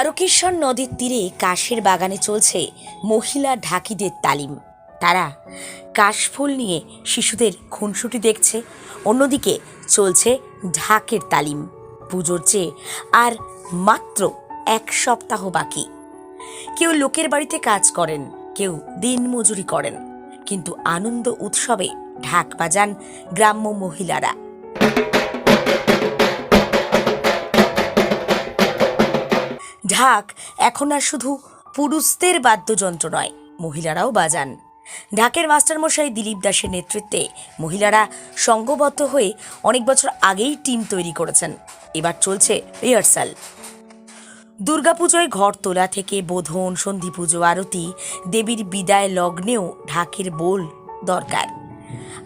দ্বারকেশ্বর নদীর তীরে কাশের বাগানে চলছে মহিলা ঢাকিদের তালিম। তারা কাশফুল নিয়ে শিশুদের খুনসুটি দেখছে, অন্যদিকে চলছে ঢাকের তালিম। পুজোর চেয়ে আর মাত্র এক সপ্তাহ বাকি। কেউ লোকের বাড়িতে কাজ করেন, কেউ দিন মজুরি করেন, কিন্তু আনন্দ উৎসবে ঢাক বাজান গ্রাম্য মহিলারা। ঢাক এখন আর শুধু পুরুষদের বাদ্যযন্ত্র নয়, মহিলারাও বাজান। ঢাকের মাস্টারমশাই দিলীপ দাসের নেতৃত্বে মহিলারা সংঘবদ্ধ হয়ে অনেক বছর আগেই টিম তৈরি করেছেন। এবার চলছে রিহার্সাল। দুর্গাপুজোয় ঘর তোলা থেকে বোধন সন্ধি পুজো আরতি, দেবীর বিদায় লগ্নেও ঢাকের বোল দরকার।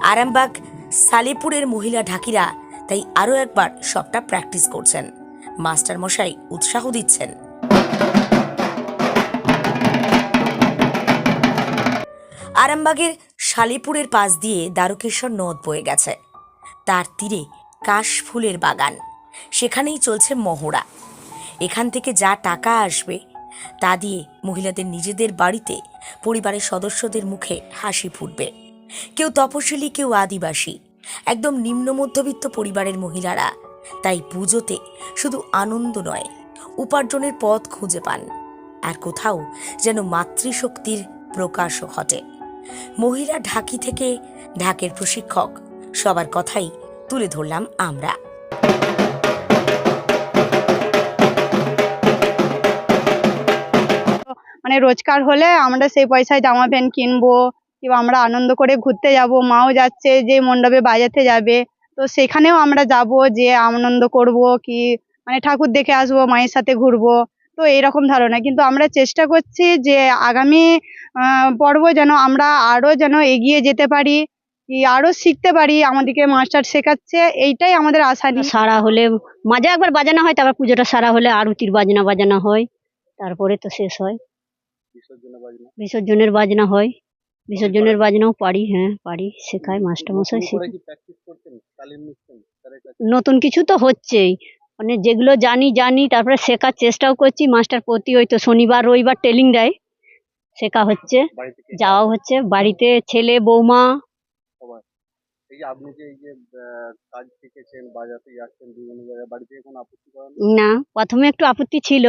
আরামবাগ, সালেপুরের মহিলা ঢাকিরা তাই আরও একবার সবটা প্র্যাকটিস করছেন। মাস্টারমশাই উৎসাহ দিচ্ছেন। আরামবাগের শালিপুরের পাশ দিয়ে দ্বারকেশ্বর নদ বয়ে গেছে। তার তীরে কাশফুলের বাগান। সেখানেই চলছে মহড়া। এখান থেকে যা টাকা আসবে, তা দিয়ে মহিলাদের নিজেদের বাড়িতে পরিবারের সদস্যদের মুখে হাসি ফুটবে। কেউ তপশিলি, কেউ আদিবাসী। একদম নিম্ন মধ্যবিত্ত পরিবারের মহিলারা তাই পুজোতে শুধু আনন্দ নয়, উপার্জনের পথ খুঁজে পান। আর কোথাও যেন মাতৃশক্তির প্রকাশও ঘটে। মহিলা ঢাকি থেকে ঢাকের প্রশিক্ষক। সবার কথাই তুলে ধরলাম আমরা। মানে রোজগার হলে আমরা সেই পয়সায় জামা প্যান্ট কিনবো, কিংবা আমরা আনন্দ করে ঘুরতে যাব, মাও যাচ্ছে যে মণ্ডপে বাজাতে যাবে, তো সেখানেও আমরা যাব যে আনন্দ করব, কি মানে ঠাকুর দেখে আসব, মায়ের সাথে ঘুরবো। তো এরকম ধারণা। কিন্তু আমরা চেষ্টা করছি যে আগামী পর্ব যেন আমরা আরও যেন এগিয়ে যেতে পারি কি আরও শিখতে পারি আমাদেরকে মাস্টার শেখাচ্ছে এইটাই আমাদের আশা সারা হলে মাঝে একবার বাজানো হয় তারপর পুজোটা সারা হলে আরতির বাজনা বাজানো হয় তারপরে তো শেষ হয়। বিসর্জনের বাজনা। হয় বিসর্জনের বাজনাও পারি হ্যাঁ পারি শেখায় মাস্টারমশাই শেখায় নতুন কিছু তো হচ্ছেই। মানে যেগুলো জানি জানি তারপরে শেখার চেষ্টাও করছি। মাস্টার প্রতি ওই তো শনিবার রবিবার ট্রেনিং দেয়। শেখা হচ্ছে যাওয়া হচ্ছে। বাড়িতে ছেলে বৌমা এই যে আপনি যে এই যে কাজ শিখেছেন বাজাতে যাচ্ছেন বিভিন্ন জায়গায় বাড়ি থেকে কোনো আপত্তি করেন না? প্রথমে একটু আপত্তি ছিল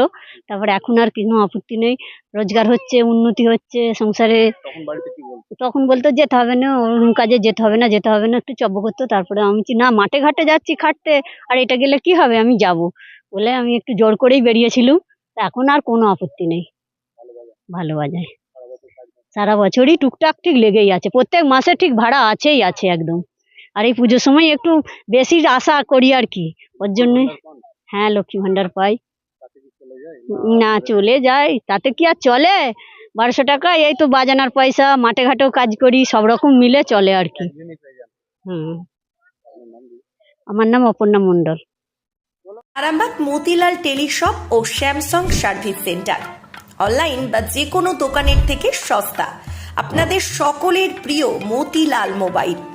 তারপরে এখন আর কোনো আপত্তি নেই। রোজগার হচ্ছে উন্নতি হচ্ছে সংসারে তখন বাড়িতে কি বলতো তখন বলতো যেতে হবে না ওরকম কাজে যেতে হবে না যেতে হবে না একটু চব্য করতো। তারপরে আমি বলছি, না মাঠে ঘাটে যাচ্ছি খাটতে আর এটা গেলে কি হবে আমি যাব। বলে আমি একটু জোর করেই বেরিয়েছিলুম। তা এখন আর কোনো আপত্তি নেই। ভালো বাজায়। সারা বছরই টুকটাক ঠিক লেগেই আছে প্রত্যেক মাসে ঠিক ভাড়া আছেই আছে একদম। আর এই পুজোর সময় একটু বেশি আশা করি আর কি। ওর জন্য হ্যাঁ লক্ষ্মী ভান্ডার পাই। না চলে যায়। তাতে কি আর চলে? বারোশো টাকা এই তো বাজানোর পয়সা মাঠে ঘাটেও কাজ করি সব রকম মিলে চলে আর কি। হুম? আমার নাম অপর্ণা মণ্ডল। আরামবাগ মতিলাল টেলিশপ ও স্যামসাং সার্ভিস সেন্টার। অনলাইন বা যে কোনো দোকানের থেকে সস্তা। আপনাদের সকলের প্রিয় মতিলাল মোবাইল।